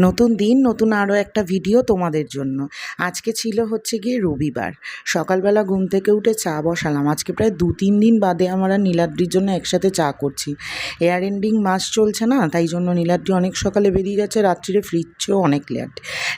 নতুন দিন, নতুন আরও একটা ভিডিও তোমাদের জন্য। আজকে ছিল হচ্ছে গিয়ে রবিবার। সকালবেলা ঘুম থেকে উঠে চা বসালাম। আজকে প্রায় দু তিন দিন বাদে আমরা নীলাদ্রির জন্য একসাথে চা করছি। এয়ার এন্ডিং মাস চলছে না, তাই জন্য নীলাদ্রি অনেক সকালে বেরিয়ে যাচ্ছে, রাত্রিরে ফিরছেও অনেক লেট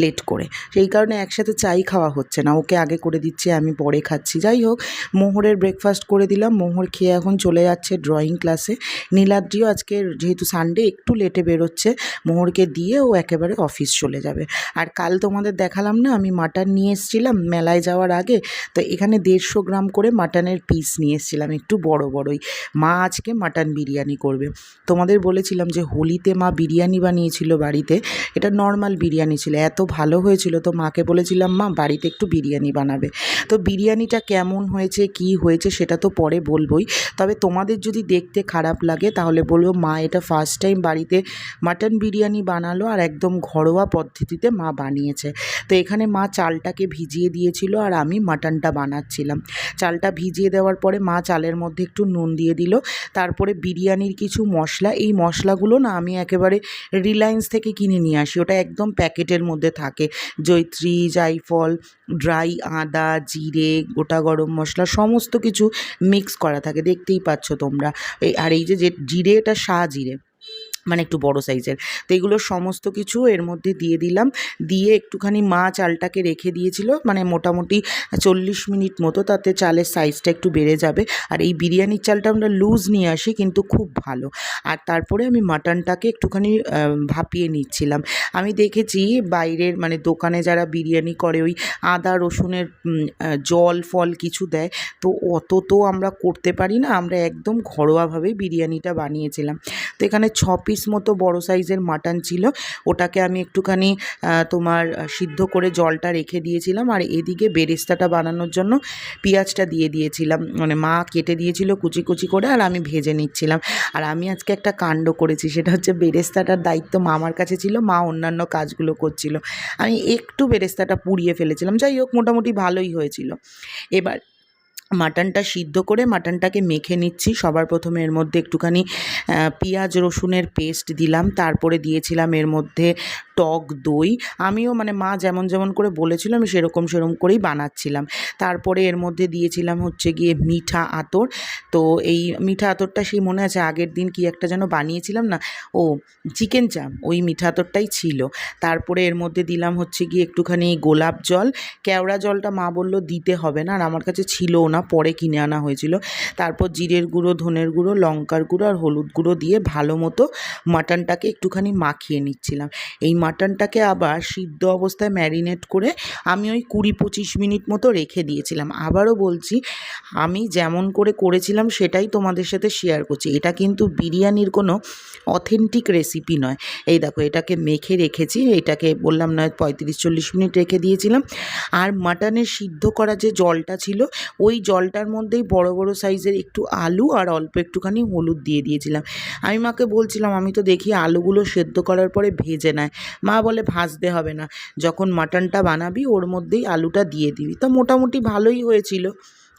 লেট করে। সেই কারণে একসাথে চাই খাওয়া হচ্ছে না। ওকে আগে করে দিচ্ছি, আমি পরে খাচ্ছি। যাই হোক, মোহরের ব্রেকফাস্ট করে দিলাম। মোহর খেয়ে এখন চলে যাচ্ছে ড্রয়িং ক্লাসে নীলাদ্রিও আজকে যেহেতু সানডে একটু লেটে বেরোচ্ছে। মোহরকে দিয়ে ও একেবারে অফিস চলে যাবে। আর কাল তোমাদের দেখালাম না, আমি মাটন নিয়ে এসেছিলাম মেলায় যাওয়ার আগে, তো এখানে দেড়শো গ্রাম করে মাটনের পিস নিয়ে এসেছিলাম, একটু বড় বড়ই। মা আজকে মাটন বিরিয়ানি করবে। তোমাদের বলেছিলাম যে হোলিতে মা বিরিয়ানি বানিয়েছিল বাড়িতে, এটা নর্মাল বিরিয়ানি ছিল, এত ভালো হয়েছিল তো মাকে বলেছিলাম, মা, বাড়িতে একটু বিরিয়ানি বানাবে। তো বিরিয়ানিটা কেমন হয়েছে, কি হয়েছে সেটা তো পরে বলবোই, তবে তোমাদের যদি দেখতে খারাপ লাগে তাহলে বলব, মা, এটা ফার্স্ট টাইম বাড়িতে মাটন বিরিয়ানি বানালো আর একদম ঘরোয়া পদ্ধতিতে মা বানিয়েছে। তো এখানে মা চালটাকে ভিজিয়ে দিয়েছিল আর আমি মাটনটা বানাচ্ছিলাম। চালটা ভিজিয়ে দেওয়ার পরে মা চালের মধ্যে একটু নুন দিয়ে দিল। তারপরে বিরিয়ানির কিছু মশলা, এই মশলাগুলো না আমি একেবারে রিলায়েন্স থেকে কিনে নিয়ে আসি। ওটা একদম প্যাকেটের মধ্যে থাকে। জৈত্রী জাইফল, ড্রাই আদা, জিরে, গোটা গরম মশলা সমস্ত কিছু মিক্স করা থাকে। দেখতেই পাচ্ছ তোমরা। আর এই যে জিরে, এটা শাহ জিরে। মানে একটু বড় সাইজের। তো এগুলো সমস্ত কিছু এর মধ্যে দিয়ে দিলাম। দিয়ে একটুখানি মা চালটাকে রেখে দিয়েছিল মানে মোটামুটি চল্লিশ মিনিট মতো, তাতে চালের সাইজটা একটু বেড়ে যাবে। আর এই বিরিয়ানির চালটা আমরা লুজ নিয়ে আসি, কিন্তু খুব ভালো। আর তারপরে আমি মাটনটাকে একটুখানি ভাপিয়ে নিচ্ছিলাম। আমি দেখেছি বাইরের মানে দোকানে যারা বিরিয়ানি করে, ওই আদা, রসুনের জল, ফল কিছু দেয়। তো অত তো আমরা করতে পারি না, আমরা একদম ঘরোয়াভাবে বিরিয়ানিটা বানিয়েছিলাম। তো এখানে ছ পিস মতো বড় সাইজের মাটন ছিল। ওটাকে আমি একটুখানি তোমার সিদ্ধ করে জলটা রেখে দিয়েছিলাম আর এদিকে বেরেস্তাটা বানানোর জন্য পেঁয়াজটা দিয়ে দিয়েছিলাম। মানে মা কেটে দিয়েছিল কুচি কুচি করে আর আমি ভেজে নিচ্ছিলাম। আর আমি আজকে একটা কাণ্ড করেছি, সেটা হচ্ছে বেরেস্তাটার দায়িত্ব মা আমার কাছে ছিল, মা অন্যান্য কাজগুলো করছিল। আমি একটু বেরেস্তাটা পুড়িয়ে ফেলেছিলাম। যাই হোক, মোটামুটি ভালোই হয়েছিল। এবার মাটনটা সিদ্ধ করে মাটনটাকে মেখে নিচ্ছি। সবার প্রথমে এর মধ্যে একটুখানি পেঁয়াজ রসুনের পেস্ট দিলাম। তারপরে দিয়েছিলাম এর মধ্যে টক দই। আমিও মানে মা যেমন যেমন করে বলেছিল, আমি সেরকম সেরকম করেই বানাচ্ছিলাম। তারপরে এর মধ্যে দিয়েছিলাম হচ্ছে গিয়ে মিঠা আতর। তো এই মিঠা আতরটা সেই মনে আছে আগের দিন কি একটা যেন বানিয়েছিলাম না? ও, চিকেন চাপ, ওই মিঠা আতরটাই ছিল। তারপরে এর মধ্যে দিলাম হচ্ছে গিয়ে একটুখানি গোলাপ জল। কেওড়া জলটা মা বলল দিতে হবে না, আর আমার কাছে ছিলও না, পরে কিনে আনা হয়েছিল। তারপর জিরের গুঁড়ো, ধনের গুঁড়ো, লঙ্কার গুঁড়ো, আর হলুদ গুঁড়ো দিয়ে ভালো মতো মাটনটাকে একটুখানি মাখিয়ে নিচ্ছিলাম। এই মাটনটাকে আবার সিদ্ধ অবস্থায় ম্যারিনেট করে আমি ওই কুড়ি পঁচিশ মিনিট মতো রেখে দিয়েছিলাম। আবারও বলছি, আমি যেমন করে করেছিলাম সেটাই তোমাদের সাথে শেয়ার করছি। এটা কিন্তু বিরিয়ানির কোনো অথেন্টিক রেসিপি নয়। এই দেখো, এটাকে মেখে রেখেছি, এটাকে বললাম নয় পঁয়ত্রিশ চল্লিশ মিনিট রেখে দিয়েছিলাম। আর মাটনের সিদ্ধ করা যে জলটা ছিল, ওই জলটার মধ্যেই বড় বড় সাইজের একটু আলু আর অল্প একটুখানি হলুদ দিয়ে দিয়েছিলাম। আমি মাকে বলছিলাম, আমি তো দেখি আলুগুলো সেদ্ধ করার পরে ভেজে নেয়। মা বলে ভাজতে হবে না। যখন মাটনটা বানাবি, ওর মধ্যেই আলুটা দিয়ে দিবি। তো মোটামুটি ভালোই হয়েছিল।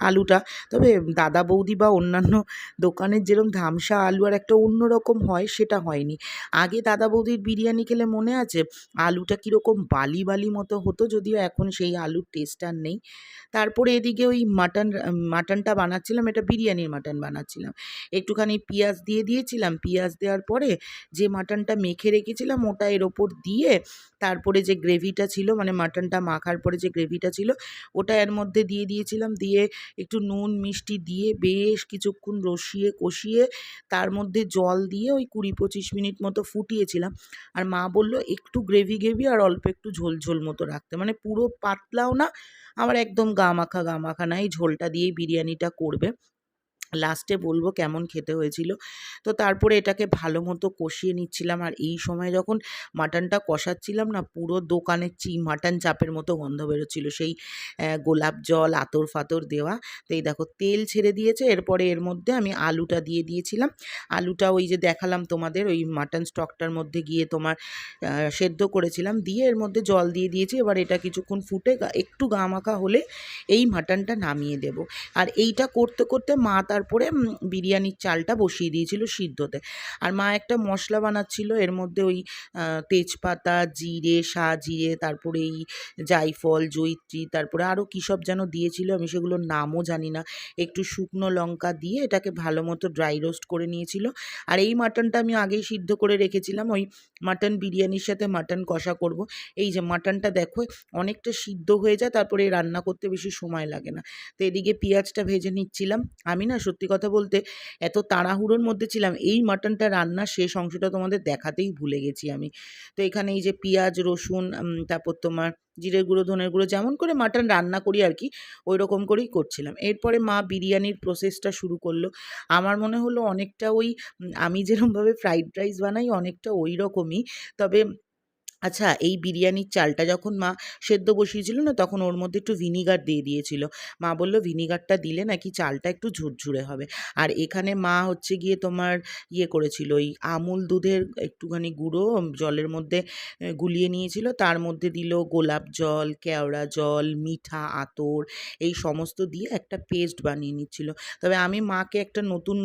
আলুটা। তবে দাদা বৌদি বা অন্যান্য দোকানের যেরকম ধামসা আলু আর একটা অন্যরকম হয়, সেটা হয়নি। আগে দাদা বৌদির বিরিয়ানি খেলে মনে আছে, আলুটা কীরকম বালি বালি মতো হতো যদিও এখন সেই আলুর টেস্ট আর নেই। তারপরে এদিকে ওই মাটন, মাটনটা বানাচ্ছিলাম, এটা বিরিয়ানির মাটন বানাচ্ছিলাম। একটুখানি পেঁয়াজ দিয়ে দিয়েছিলাম, পেঁয়াজ দেওয়ার পরে যে মাটনটা মেখে রেখেছিলাম ওটা এর ওপর দিয়ে তারপরে যে গ্রেভিটা ছিল মানে মাটনটা মাখার পরে যে গ্রেভিটা ছিল, ওটা এর মধ্যে দিয়ে দিয়েছিলাম, দিয়ে একটু নুন, মিষ্টি দিয়ে বেশ কিছুক্ষণ রসিয়ে, কষিয়ে তার মধ্যে জল দিয়ে ওই কুড়ি পঁচিশ মিনিট মতো ফুটিয়েছিলাম। আর মা বলল, একটু গ্রেভি গ্রেভি আর অল্প একটু ঝোল ঝোল মতো রাখতে। মানে পুরো পাতলাও না, আবার একদম গা মাখা গা মাখা না, এই ঝোলটা দিয়েই বিরিয়ানিটা করবে। লাস্টে বলব কেমন খেতে হয়েছিল। তো তারপরে এটাকে ভালো মতো কষিয়ে নিচ্ছিলাম। আর এই সময় যখন মাটনটা কষাচ্ছিলাম না, পুরো দোকানের চি, মাটন চাপের মতো গন্ধ বেরোচ্ছিল। সেই গোলাপ জল আতর ফাতর দেওয়া। তো এই দেখো, তেল ছেড়ে দিয়েছে। এরপরে এর মধ্যে আমি আলুটা দিয়ে দিয়েছিলাম। আলুটা ওই যে দেখালাম তোমাদের, ওই মাটন স্টকটার মধ্যে গিয়ে তোমার সেদ্ধ করেছিলাম। দিয়ে এর মধ্যে জল দিয়ে দিয়েছি। এবার এটা কিছুক্ষণ ফুটে একটু গা মাখা হলে এই মাটনটা নামিয়ে দেব। আর এইটা করতে করতে মা তার তারপরে বিরিয়ানির চালটা বসিয়ে দিয়েছিল সিদ্ধতে। আর মা একটা মশলা বানাচ্ছিল, এর মধ্যে ওই তেজপাতা, জিরে জিরে তারপরে এই জায়ফল জয়িত্রী তারপরে আরও কী সব যেন দিয়েছিল, আমি সেগুলোর নামও জানি না। একটু শুকনো লঙ্কা দিয়ে এটাকে ভালো মতো ড্রাই রোস্ট করে নিয়েছিল। আর এই মাটনটা আমি আগেই সিদ্ধ করে রেখেছিলাম, ওই মাটন বিরিয়ানির সাথে মাটন কষা করব। এই যে মাটনটা দেখো, অনেকটা সিদ্ধ হয়ে যায়, তারপরে রান্না করতে বেশি সময় লাগে না। তো এদিকে পেঁয়াজটা ভেজে নিচ্ছিলাম। আমি না সত্যি কথা বলতে এত তাড়াহুড়োর মধ্যে ছিলাম, এই মাটনটা রান্নার শেষ অংশটা তোমাদের দেখাতেই ভুলে গেছি আমি। তো এখানে এই যে পেঁয়াজ, রসুন তারপর তোমার জিরের গুঁড়ো, ধনের গুঁড়ো যেমন করে মাটন রান্না করি আর কি ওই রকম করেই করছিলাম। এরপরে মা বিরিয়ানির প্রসেসটা শুরু করল। আমার মনে হলো অনেকটা ওই আমি যেরকমভাবে ফ্রাইড রাইস বানাই অনেকটা ওই রকমই তবে আচ্ছা এই বিরিয়ানির চালটা যখন মা সেদ্ধ বসিয়েছিল না, তখন ওর মধ্যে একটু ভিনিগার দিয়ে দিয়েছিল। মা বলল, ভিনিগারটা দিলে নাকি চালটা একটু ঝুরঝুরে হবে। আর এখানে মা হচ্ছে গিয়ে তোমার ইয়ে করেছিল, ওই আমুল দুধের একটুখানি গুঁড়ো, জলের মধ্যে গুলিয়ে নিয়েছিল। তার মধ্যে দিল গোলাপ জল, কেওড়া জল, মিঠা আতর, এই সমস্ত দিয়ে একটা পেস্ট বানিয়ে নিচ্ছিল। তবে আমি মাকে একটা নতুন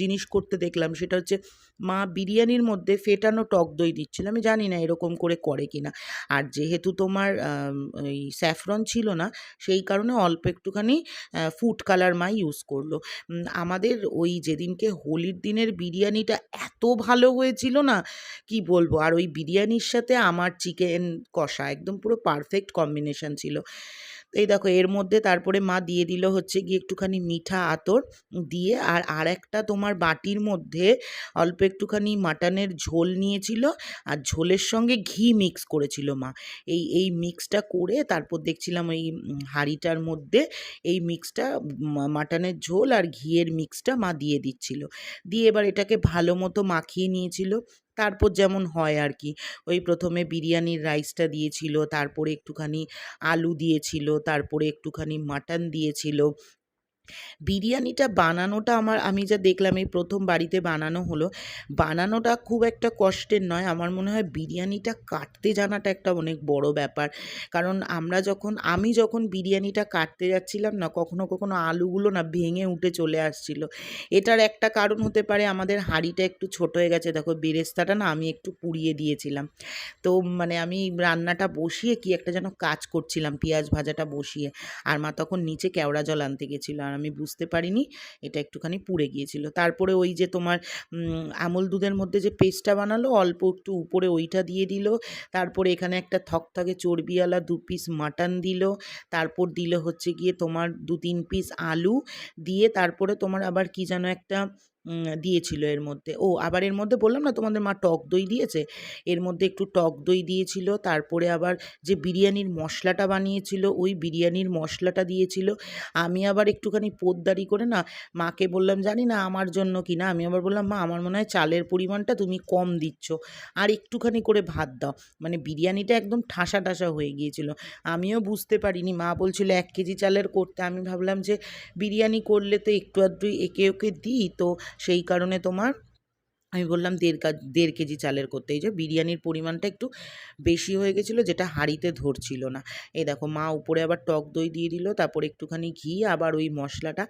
জিনিস করতে দেখলাম, সেটা হচ্ছে মা বিরিয়ানির মধ্যে ফেটানো টক দই দিচ্ছিল। আমি জানি না এরকম করে করে কি না আর যেহেতু তোমার ওই স্যাফরন ছিল না, সেই কারণে অল্প একটুখানি ফুড কালার মা ইউজ করল। আমাদের ওই যেদিনকে হোলির দিনের বিরিয়ানিটা এত ভালো হয়েছিল না, কি বলব? আর ওই বিরিয়ানির সাথে আমার চিকেন কষা, একদম পুরো পারফেক্ট কম্বিনেশন ছিল। এই দেখো এর মধ্যে তারপরে মা দিয়ে দিল হচ্ছে গিয়ে একটুখানি মিঠা আতর দিয়ে আর আর একটা তোমার বাটির মধ্যে অল্প একটুখানি মাটনের ঝোল নিয়েছিল আর ঝোলের সঙ্গে ঘি মিক্স করেছিল মা। এই এই মিক্সটা করে তারপর দেখছিলাম উম, হাঁড়িটার মধ্যে এই মিক্সটা মাটনের ঝোল আর ঘিয়ের মিক্সটা মা দিয়ে দিচ্ছিল। দিয়ে এবার এটাকে ভালো মতো মাখিয়ে নিয়েছিল। তারপর যেমন হয় আর কি ওই প্রথমে বিরিয়ানির রাইসটা দিয়েছিল, তারপরে একটুখানি আলু দিয়েছিল, তারপরে একটুখানি মাটন দিয়েছিল বিরিয়ানিটা বানানোটা আমার, আমি যা দেখলাম এই প্রথম বাড়িতে বানানো হলো, বানানোটা খুব একটা কষ্টের নয়। আমার মনে হয় বিরিয়ানিটা কাটতে জানাটা একটা অনেক বড় ব্যাপার। কারণ আমরা যখন, আমি যখন বিরিয়ানিটা কাটতে যাচ্ছিলাম না, কখনো কখনো আলুগুলো না ভেঙে উঠে চলে আসছিল। এটার একটা কারণ হতে পারে আমাদের হাঁড়িটা একটু ছোট হয়ে গেছে। দেখো বেরেস্তাটা না আমি একটু পুড়িয়ে দিয়েছিলাম। তো মানে আমি রান্নাটা বসিয়ে কি একটা যেন কাজ করছিলাম, পেঁয়াজ ভাজাটা বসিয়ে। আর মা তখন নিচে কেওড়া জল আনতে গেছিল। আর আমি বুঝতে পারিনি, এটা একটুখানি পুড়ে গিয়েছিল। তারপরে ওই যে তোমার আমল দুধের মধ্যে যে পেস্টটা বানালো, অল্প একটু উপরে ওইটা দিয়ে দিল। তারপরে এখানে একটা থকথকে চর্বিওয়ালা দু পিস মাটন দিল। তারপর দিল হচ্ছে গিয়ে তোমার দু তিন পিস আলু। দিয়ে তারপরে তোমার আবার কি যেন একটা দিয়েছিল এর মধ্যে। ও, আবার এর মধ্যে বললাম না তোমাদের মা টক দই দিয়েছে? এর মধ্যে একটু টক দই দিয়েছিল, তারপরে আবার যে বিরিয়ানির মশলাটা বানিয়েছিল, ওই বিরিয়ানির মশলাটা দিয়েছিল। আমি আবার একটুখানি পোদ্দারি করে না, মাকে বললাম, জানি না আমার জন্য কি না? আমি আবার বললাম, মা, আমার মনে হয় চালের পরিমাণটা তুমি কম দিচ্ছ। আর একটুখানি করে ভাত দাও। মানে বিরিয়ানিটা একদম ঠাসা ঠাসা হয়ে গিয়েছিল। আমিও বুঝতে পারিনি, মা বলছিল, এক কেজি চালের করতে। আমি ভাবলাম যে বিরিয়ানি করলে তো একটু আধটু একে ওকে দিই, তো সেই কারণে তোমার আমি বললাম দেড় কা, দেড় কেজি চালের করতে। এই যে বিরিয়ানির পরিমাণটা একটু বেশি হয়ে গেছিল, যেটা হাঁড়িতে ধরছিল না। এই দেখো, মা উপরে আবার টক দই দিয়ে দিল, তারপর একটুখানি ঘি, আবার ওই মশলাটা।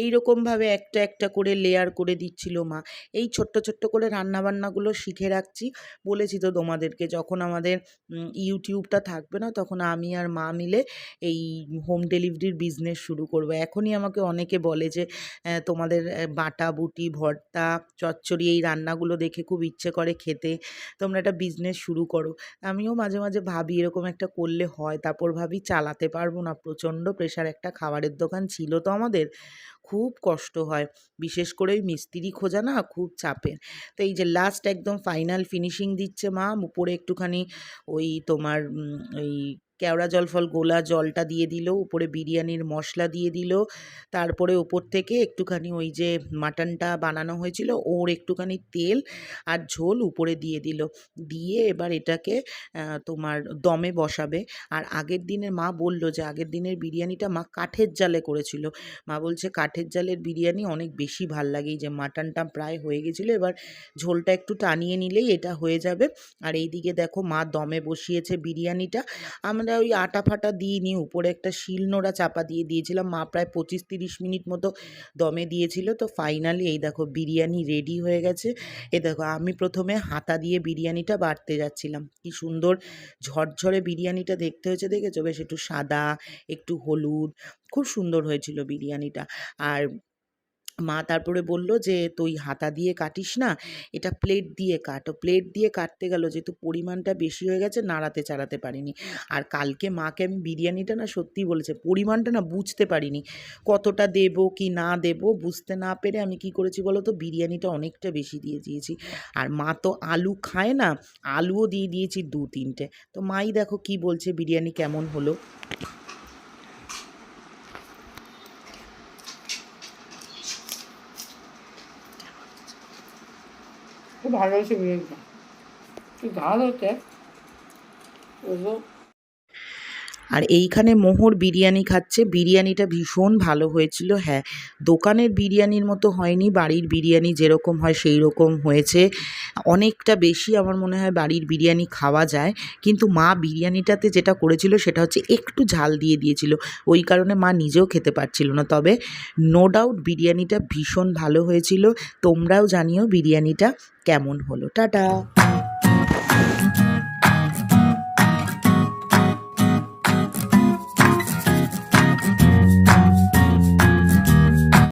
এই রকমভাবে একটা একটা করে লেয়ার করে দিচ্ছিল মা। এই ছোট্ট ছোট্ট করে রান্নাবান্নাগুলো শিখে রাখছি। বলেছি তো তোমাদেরকে, যখন আমাদের ইউটিউবটা থাকবে না, তখন আমি আর মা মিলে এই হোম ডেলিভারির বিজনেস শুরু করব। এখনই আমাকে অনেকে বলে যে তোমাদের বাটা, বুটি, ভর্তা, চচ্চড়ি এই রান্নাগুলো দেখে খুব ইচ্ছে করে খেতে। তোমরা একটা বিজনেস শুরু করো। আমিও মাঝে মাঝে ভাবি এরকম একটা করলে হয়। তারপর ভাবি চালাতে পারব না। প্রচণ্ড প্রেশার একটা খাবারের দোকান ছিল তো আমাদের। খুব কষ্ট হয়। বিশেষ করে ওই মিস্ত্রি খোঁজা না খুব চাপের। তো এই যে লাস্ট একদম ফাইনাল ফিনিশিং দিচ্ছে মা। উপরে একটুখানি ওই তোমার ওই কেওড়া জল ফল গোলা জলটা দিয়ে দিল, উপরে বিরিয়ানির মশলা দিয়ে দিল, তারপরে ওপর থেকে একটুখানি ওই যে মাটনটা বানানো হয়েছিল, ওর একটুখানি তেল আর ঝোল উপরে দিয়ে দিল। দিয়ে এবার এটাকে তোমার দমে বসাবে। আর আগের দিনের মা বলল যে, আগের দিনের বিরিয়ানিটা মা কাঠের জালে করেছিল। মা বলছে, কাঠের জালের বিরিয়ানি অনেক বেশি ভালো লাগে। যে মাটনটা প্রায় হয়ে গেছিল, এবার ঝোলটা একটু টানিয়ে নিলেই এটা হয়ে যাবে। আর এইদিকে দেখো মা দমে বসিয়েছে বিরিয়ানিটা। আমাদের আমরা ওই আটা ফাটা দিইনি উপরে একটা শিলনোড়া চাপা দিয়ে দিয়েছিলাম। মা প্রায় পঁচিশ তিরিশ মিনিট মতো দমে দিয়েছিল। তো ফাইনালি এই দেখো বিরিয়ানি রেডি হয়ে গেছে। এ দেখো আমি প্রথমে হাতা দিয়ে বিরিয়ানিটা বাড়তে যাচ্ছিলাম। কি সুন্দর ঝরঝরে বিরিয়ানিটা দেখতে হয়েছে দেখেছ? বেশ একটু সাদা, একটু হলুদ, খুব সুন্দর হয়েছিল বিরিয়ানিটা। আর মা তারপরে বলল যে, তুই হাতা দিয়ে কাটিস না, এটা প্লেট দিয়ে কাটো। প্লেট দিয়ে কাটতে গেল, যেহেতু পরিমাণটা বেশি হয়ে গেছে, নাড়াতে চাড়াতে পারিনি। আর কালকে মাকে আমি বিরিয়ানিটা না সত্যি বলেছে, পরিমাণটা না বুঝতে পারিনি, কতটা দেব, কি না দেব, বুঝতে না পেরে আমি কি করেছি বলো তো, বিরিয়ানিটা অনেকটা বেশি দিয়ে দিয়েছি। আর মা তো আলু খায় না, আলুও দিয়ে দিয়েছি দু তিনটে তো মাই দেখো কি বলছে, বিরিয়ানি কেমন হলো? খুব ভালো হয়েছে বিরিয়ানিটা একটু ঝাল হচ্ছে তবুও আর এইখানে মোহর বিরিয়ানি খাচ্ছে। বিরিয়ানিটা ভীষণ ভালো হয়েছিল। হ্যাঁ দোকানের বিরিয়ানির মতো হয়নি, বাড়ির বিরিয়ানি যেরকম হয় সেই রকম হয়েছে। অনেকটা বেশি আমার মনে হয় বাড়ির বিরিয়ানি খাওয়া যায়। কিন্তু মা বিরিয়ানিটাতে যেটা করেছিল সেটা হচ্ছে একটু ঝাল দিয়ে দিয়েছিল। ওই কারণে মা নিজেও খেতে পারছিল না। তবে নো ডাউট বিরিয়ানিটা ভীষণ ভালো হয়েছিল। তোমরাও জানিও বিরিয়ানিটা কেমন হলো। টাটা!